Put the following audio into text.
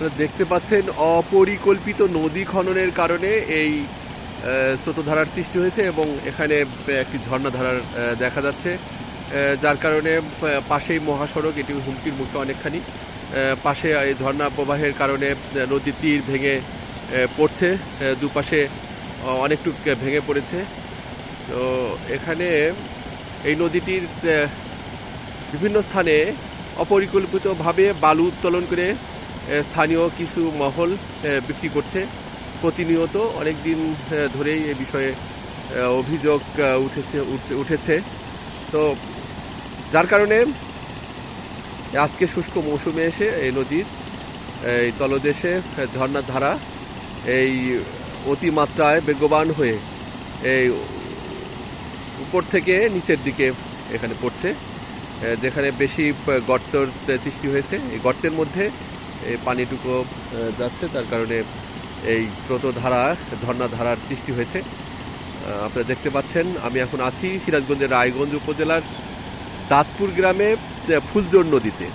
আপনারা দেখতে পাচ্ছেন, অপরিকল্পিত নদী খননের কারণে এই স্রোতধারার সৃষ্টি হয়েছে এবং এখানে একটি ঝর্ণাধারার দেখা যাচ্ছে। যার কারণে পাশেই মহাসড়ক, এটি হুমকির মুখে অনেকখানি। পাশে এই ঝর্ণা প্রবাহের কারণে নদীর তীর ভেঙে পড়ছে। দুপাশে অনেকটুক ভেঙে পড়েছে। তো এখানে এই নদীটির বিভিন্ন স্থানে অপরিকল্পিতভাবে বালু উত্তোলন করে স্থানীয় কিছু মহল বিক্রি করছে। প্রতিনিয়ত অনেক দিন ধরেই এ বিষয়ে অভিযোগ উঠেছে, উঠে- উঠেছে। তো যার কারণে আজকে শুষ্ক মৌসুমে এসে এই নদীর, এই তলদেশে ঝর্ণার ধারা এই অতিমাত্রায় বেগবান হয়ে এই উপর থেকে নিচের দিকে এখানে পড়ছে যেখানে বেশি গর্তর সৃষ্টি হয়েছে। এই গর্তের মধ্যে এই পানিটুকু যাচ্ছে, তার কারণে এই স্রোতধারা, ঝর্ণাধারার সৃষ্টি হয়েছে। আপনারা দেখতে পাচ্ছেন, আমি এখন আছি সিরাজগঞ্জের রায়গঞ্জ উপজেলার দাঁতপুর গ্রামে ফুলজোর নদীতে।